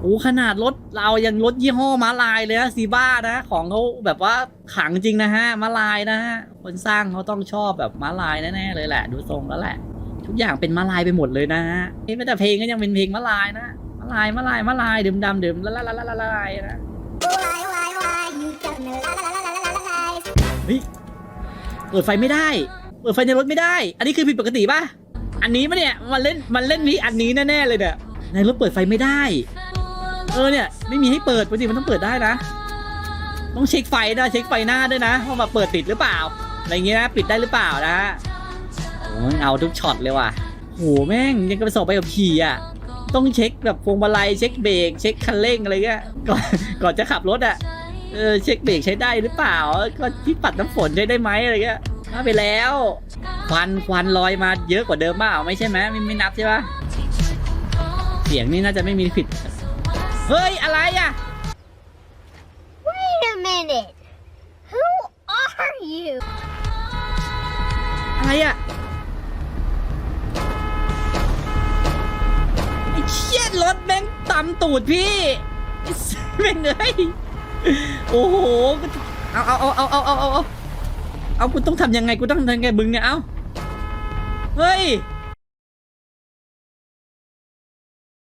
โอ้ขนาดรถเรายังรถยี่ห้อมาลายเลยนะซีบ้านะ ของเขาแบบว่าขังจริงนะฮะมาลายนะฮะคนสร้างเขาต้องชอบแบบมาลายแน่ๆเลยแหละ ดูทรงแล้วแหละ ทุกอย่างเป็นมาลายไปหมดเลยนะฮะนี่แต่เพลงก็ยังเป็นเพลงมาลายนะมาลายมาลายมาลายดื่มดำดื่มละละละละละลายนะเฮ้ยเปิดไฟไม่ได้ เปิดไฟในรถไม่ได้ อันนี้คือผิดปกติป่ะอันนี้ปะเนี่ยมันเล่นมันเล่นนี้อันนี้แน่ๆเลยเนี่ยในรถเปิดไฟไม่ได้ เออเนี่ยไม่มีให้เปิดปกติมันต้องเปิดได้นะ ต้องเช็คไฟนะเช็คไฟหน้าด้วยนะว่ามาเปิดติดหรือเปล่าอะไรเงี้ยนะปิดได้หรือเปล่านะฮะโอ้ยเอาทุกช็อตเลยว่ะโหแม่งยังกับไปสอบไปกับขี่อะต้องเช็คแบบพวงมาลัยเช็คเบรกเช็คคันเร่งอะไรเงี้ยก่อนก่อนจะขับรถอะเออเช็คเบรกใช้ได้หรือเปล่า ก็ที่ปัดน้ำฝนใช้ได้ไหมอะไรเงี้ยมาไปแล้วควันควันลอยมาเยอะกว่าเดิมเปล่าไม่ใช่ไหมไม่ไม่นับใช่ปะเสียงนี่น่าจะไม่มีผิด เฮ้ย อะไรอะ Wait a minute. Who are you? อะไรอะไอ้เชี่ยรถแม่งตำตูดพี่ไอ้สัสแม่งเอ้ยโอ้โหเอาเอาเอาเอาเอาเอาเอาเอากูต้องทำยังไงกูต้องทำยังไงบึงเนี่ยเอาเฮ้ย